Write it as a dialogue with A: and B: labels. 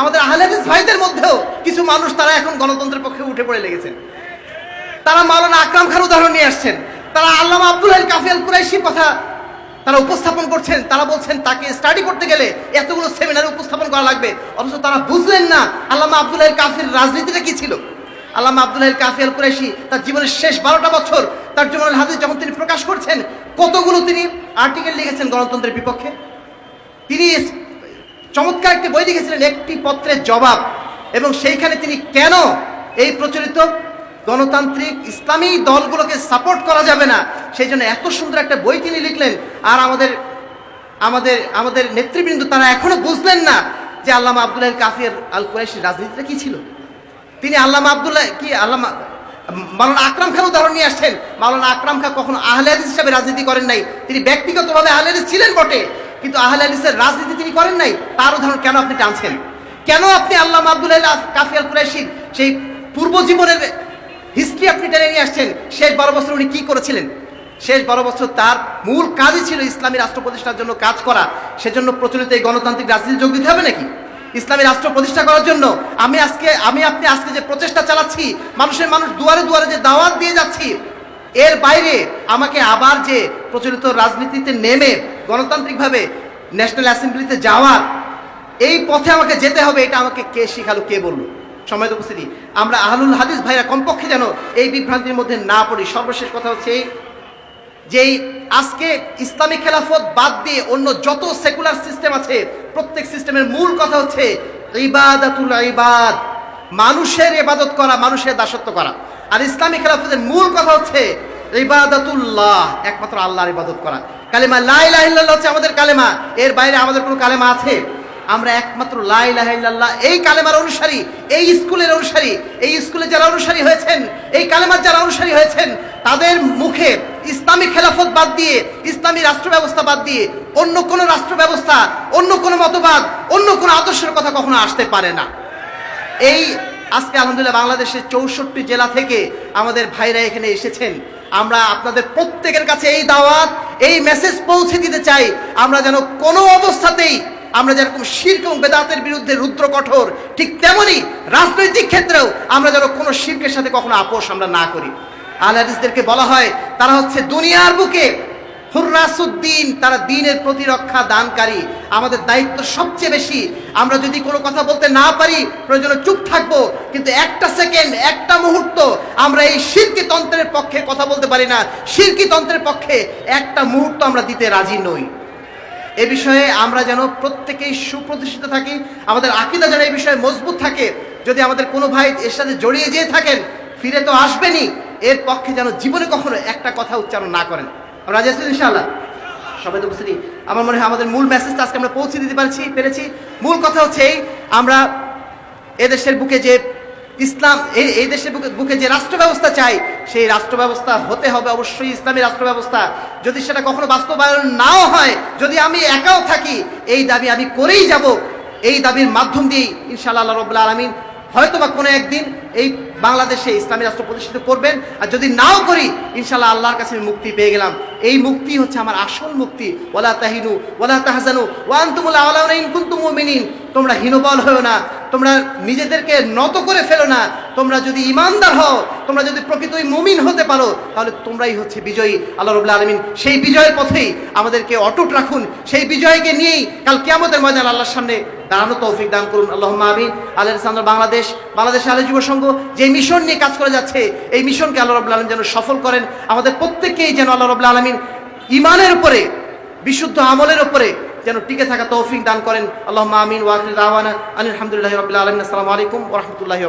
A: আমাদের আহলেদিস ভাইদের মধ্যেও কিছু মানুষ তারা এখন গণতন্ত্রের পক্ষে উঠে পড়ে লেগেছেন। তারা মাওলানা আকরাম খান উদাহরণ নিয়ে আসছেন। তারা আল্লামা আব্দুল হাই কাফিয়াল কুরাইশির কথা তারা উপস্থাপন করছেন। তারা বলছেন, তাকে স্টাডি করতে গেলে এতগুলো সেমিনারে উপস্থাপন করা লাগবে। অথচ তারা বুঝলেন না আল্লামা আব্দুল হাই কাফির রাজনীতিটা কি ছিল। আল্লামা আব্দুল কাফিয়াল কুরাইশি তার জীবনের শেষ বারোটা বছর তার জীবনের হাদিস যখন তিনি প্রকাশ করছেন, কতগুলো তিনি আর্টিকেল লিখেছেন গণতন্ত্রের বিপক্ষে? তিনি চমৎকার একটি বই লিখেছিলেন একটি পত্রের জবাব। এবং সেইখানে তিনি কেন এই প্রচলিত গণতান্ত্রিক ইসলামী দলগুলোকে সাপোর্ট করা যাবে না? সেই জন্য এত সুন্দর একটা বই তিনি লিখলেন। আর আমাদের আমাদের আমাদের নেতৃবৃন্দ তারা এখনও বুঝলেন না যে আল্লামা আব্দুল্লাহ কাফির আল কুরাইশির রাজনীতিটা কি ছিল? তিনি আল্লামা আবদুল্লাহ কি আল্লামা, মাওলানা আকরাম খান উদাহরণ নিয়ে আসছেন। মাওলানা আকরাম খান কখনো আহলে হিসাবে রাজনীতি করেন নাই। তিনি ব্যক্তিগতভাবে আহলে ছিলেন বটে। কিন্তু আহলে হাদিসের রাজনীতি তিনি করেন নাই, তার উদাহরণ কেন আপনি টানছেন? কেন আপনি আল্লাহ আব্দুল্লাহ কাফি আল কুরাইশির সেই পূর্ব জীবনের হিস্ট্রি আপনি টেনে নিয়ে আসছেন? শেষ বারো বছর উনি কি করেছিলেন? শেষ বারো বছর তার মূল কাজই ছিল ইসলামী রাষ্ট্র প্রতিষ্ঠার জন্য কাজ করা। সেজন্য প্রচলিত এই গণতান্ত্রিক রাজনীতি যোগ দিতে হবে নাকি? ইসলামী রাষ্ট্র প্রতিষ্ঠা করার জন্য আমি আজকে, আমি আপনি আজকে যে প্রচেষ্টা চালাচ্ছি, মানুষের মানুষ দুয়ারে দুয়ারে যে দাওয়াত দিয়ে যাচ্ছি, এর বাইরে আমাকে আবার যে প্রচলিত রাজনীতিতে নেমে গণতান্ত্রিকভাবে ন্যাশনাল অ্যাসেম্বলিতে যাওয়ার এই পথে আমাকে যেতে হবে, এটা আমাকে কে শিখালো, কে বলল? সময় উপস্থিতি আমরা আহলুল হাদিস ভাইরা কমপক্ষে যেন এই বিভ্রান্তির মধ্যে না পড়ি। সর্বশেষ কথা হচ্ছে যেই আজকে ইসলামিক খেলাফত বাদ দিয়ে অন্য যত সেকুলার সিস্টেম আছে, প্রত্যেক সিস্টেমের মূল কথা হচ্ছে ইবাদাতুল ইবাদ, মানুষের ইবাদত করা, মানুষের দাসত্ব করা। আর ইসলামিক খেলাফতের মূল কথা হচ্ছে ইবাদাতুল্লাহ, একমাত্র আল্লাহর ইবাদত করা। কালেমা লা ইলাহা ইল্লাল্লাহ হচ্ছে আমাদের কালেমা। এর বাইরে আমাদের কোনো কালেমা আছে? আমরা একমাত্র লা ইলাহা এই কালেমার অনুসারী, এই স্কুলের অনুসারী, এই স্কুলে যারা অনুসারী হয়েছেন, এই কালেমার যারা অনুসারী হয়েছেন, তাদের মুখে ইসলামী খেলাফত বাদ দিয়ে, ইসলামী রাষ্ট্র ব্যবস্থা বাদ দিয়ে, অন্য কোনো রাষ্ট্র ব্যবস্থা, অন্য কোনো মতবাদ, অন্য কোনো আদর্শের কথা কখনো আসতে পারে না। এই আজকে আলহামদুলিল্লাহ বাংলাদেশের চৌষট্টি জেলা থেকে আমাদের ভাইরা এখানে এসেছেন। আমরা আপনাদের প্রত্যেকের কাছে এই দাওয়াত, এই মেসেজ পৌঁছে দিতে চাই। আমরা যেন কোনো অবস্থাতেই আমরা যেরকম শির্ক এবং বেদাতের বিরুদ্ধে রুদ্র কঠোর ঠিক তেমনি রাজনৈতিক ক্ষেত্রেও আমরা যেন কোনো শির্কের সাথে কখনো আপোষ আমরা না করি। আলহাদিসদেরকে বলা হয়, তারা হচ্ছে দুনিয়ার বুকে হুর্রাসুদ্দিন, তারা দিনের প্রতিরক্ষা দানকারী। আমাদের দায়িত্ব সবচেয়ে বেশি। আমরা যদি কোনো কথা বলতে না পারি, প্রয়োজনে চুপ থাকব। কিন্তু একটা সেকেন্ড, একটা মুহূর্ত, আমরা এই শিরকি তন্ত্রের পক্ষে কথা বলতে পারি না। শিরকি তন্ত্রের পক্ষে একটা মুহূর্ত আমরা দিতে রাজি নই। এ বিষয়ে আমরা যেন প্রত্যেকেই সুপ্রতিষ্ঠিত থাকি। আমাদের আকিদা যেন এই বিষয়ে মজবুত থাকে। যদি আমাদের কোনো ভাই এর সাথে জড়িয়ে যেয়ে থাকেন, ফিরে তো আসবেনই। এর পক্ষে যেন জীবনে কখনো একটা কথা উচ্চারণ না করেন। আমরা রাজি আছি ইনশাআল্লাহ? সবাই তো উপস্থিতি আমার মনে হয় আমাদের মূল মেসেজটা আজকে আমরা পৌঁছে দিতে পারছি, পেরেছি। মূল কথা হচ্ছে এই, আমরা এদেশের বুকে যে ইসলাম এই এই দেশের বুকে বুকে যে রাষ্ট্র ব্যবস্থা চাই, সেই রাষ্ট্র ব্যবস্থা হতে হবে অবশ্যই, ইসলামী রাষ্ট্র ব্যবস্থা যদি সেটা কখনো বাস্তবায়ন নাও হয়, যদি আমি একাও থাকি, এই দাবি আমি করেই যাব। এই দাবির মাধ্যম দিয়েই ইনশাআল্লাহ আল্লাহ রব্লা আলমিন হয়তো বা কোনো একদিন এই বাংলাদেশে ইসলামী রাষ্ট্র প্রতিষ্ঠিত করবেন। আর যদি নাও করি ইনশাল্লাহ আল্লাহর কাছে আমি মুক্তি পেয়ে গেলাম। এই মুক্তি হচ্ছে আমার আসল মুক্তি। ওলা তাহিনু ওলা তাহাজানু ওয়ান তুমুল আলাউনাইন কুন্তুম মুমিনিন। তোমরা হীনবল হও না। তোমরা নিজেদেরকে নত করে ফেলো না। তোমরা যদি ইমানদার হও, তোমরা যদি প্রকৃতই মুমিন হতে পারো, তাহলে তোমরাই হচ্ছে বিজয়ী। আল্লাহ রবুল্লা আলমিন সেই বিজয়ের পথেই আমাদেরকে অটুট রাখুন। সেই বিজয়কে নিয়েই কাল কিয়ামতের ময়দান আল্লাহর সামনে দাঁড়ানো তৌফিক দান করুন। আল্লাহ আমিন। আল্লাহ ইসলাম বাংলাদেশ বাংলাদেশ আলহ যুব সংঘ যে মিশন নিয়ে কাজ করে যাচ্ছে, এই মিশনকে আল্লাহ রবুল্লা আলম যেন সফল করেন। আমাদের প্রত্যেককেই যেন আল্লাহ রবুল্লা আলমিন ইমানের উপরে, বিশুদ্ধ আমলের উপরে যেন টিকে থাকা তৌফিক দান করেন। আল্লাহ আমিন ওয়াকিল দাওয়ানা আলহামদুলিল্লাহ রবিল্লা আলমিন। আসসালামু আলাইকুম ওরহমতুল্লাহি